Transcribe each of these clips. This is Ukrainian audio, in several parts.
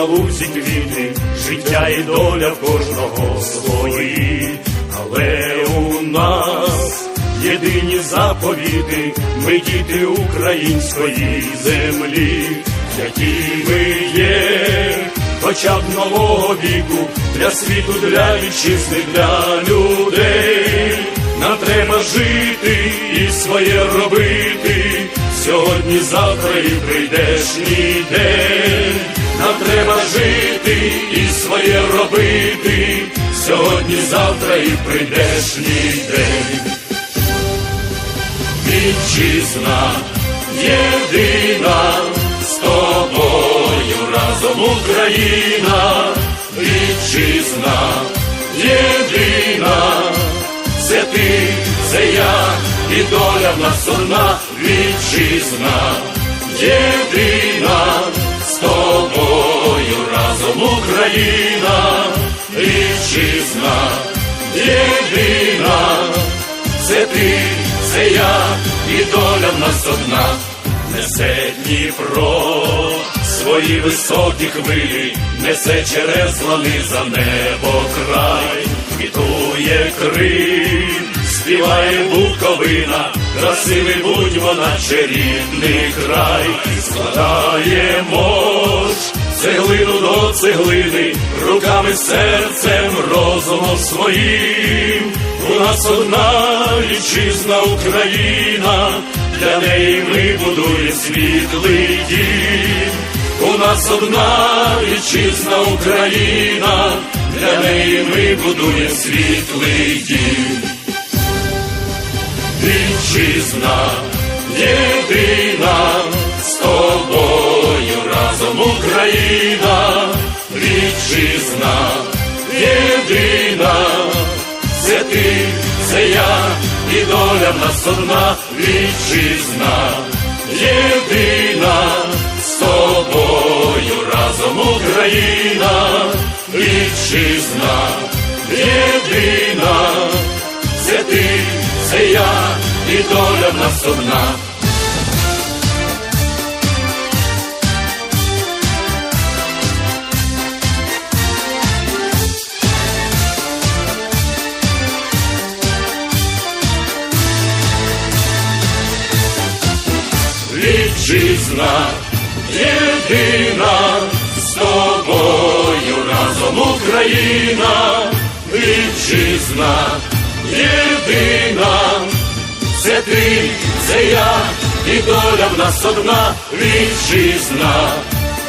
на лузі квіти, життя і доля в кожного свої, але у нас єдині заповіти, ми діти української землі, які ми є, хоча б нового віку, для світу, для вітчизни, для людей. Нам треба жити і своє робити. Сьогодні, завтра і прийдешній день. Нам треба жити і своє робити. Сьогодні, завтра і прийдешній день. Вітчизна єдина з тобою разом Україна, вітчизна єдина, це ти, це я, і доля в нас одна вітчизна, єдина з тобою разом Україна, вітчизна, єдина, це ти, це я, і доля в нас одна, несе Дніпро свої високі хвилі, несе через лани за небо край, квітує Крим, співає Буковина, красивий будь вона чарівний край, складаємо цеглину до цеглини, руками, серцем, розумом своїм. У нас одна вітчизна Україна, для неї ми будуємо світлий дім. У нас одна вітчизна Україна, для неї ми будуємо світлий дім. Вітчизна єдина з тобою разом Україна, вітчизна єдина, це ти, це я, і доля в нас одна. Вітчизна, єдина з тобою разом Україна, вітчизна, єдина, це ти, це я, і доля в нас одна. Вітчизна єдина з тобою разом Україна, вітчизна єдина, це ти, це я, і доля в нас одна, вітчизна.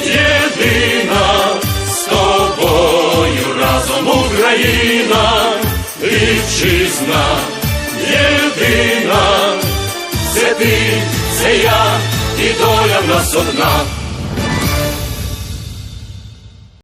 Єдина з тобою разом Україна, вітчизна. Єдина, це ти, це я, і доля в нас одна.